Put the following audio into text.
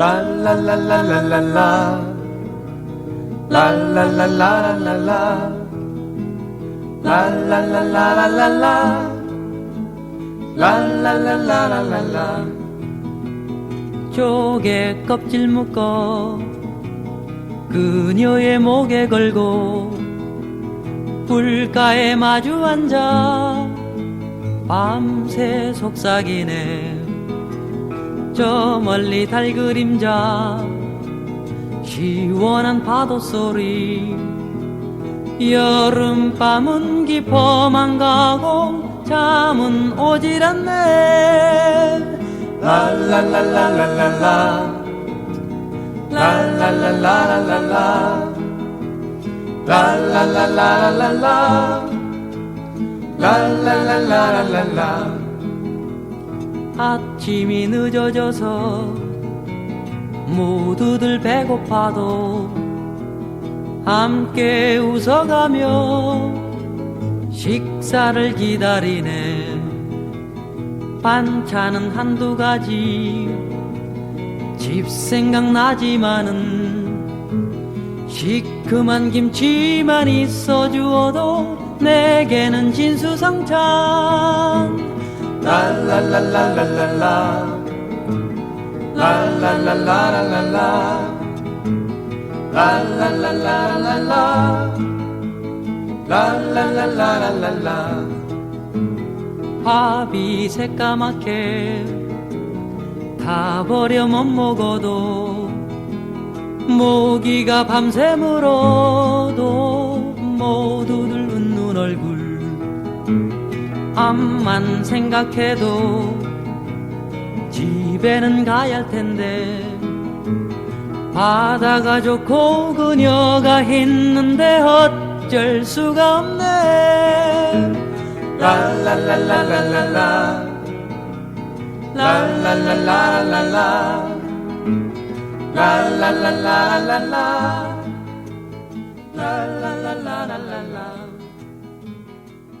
La la la la 조개 껍질 묶어 그녀의 목에 걸고 불가에 마주 앉아 밤새 속삭이네 저 멀리 달 그림자 시원한 파도 소리 여름밤은 깊어만 가고 잠은 오질 않네 la la la la 아침이 늦어져서 모두들 배고파도 함께 웃어가며 식사를 기다리네. 반찬은 한두 가지 집 생각나지만은 시큼한 김치만 있어 주어도 내게는 진수성찬 La 밥이 새까맣게 다 버려 못 먹어도 모기가 밤새 물어도 암만 생각해도 집에는 가야 할 텐데 바다가 좋고 그녀가 있는데 어쩔 수가 없네 la la la La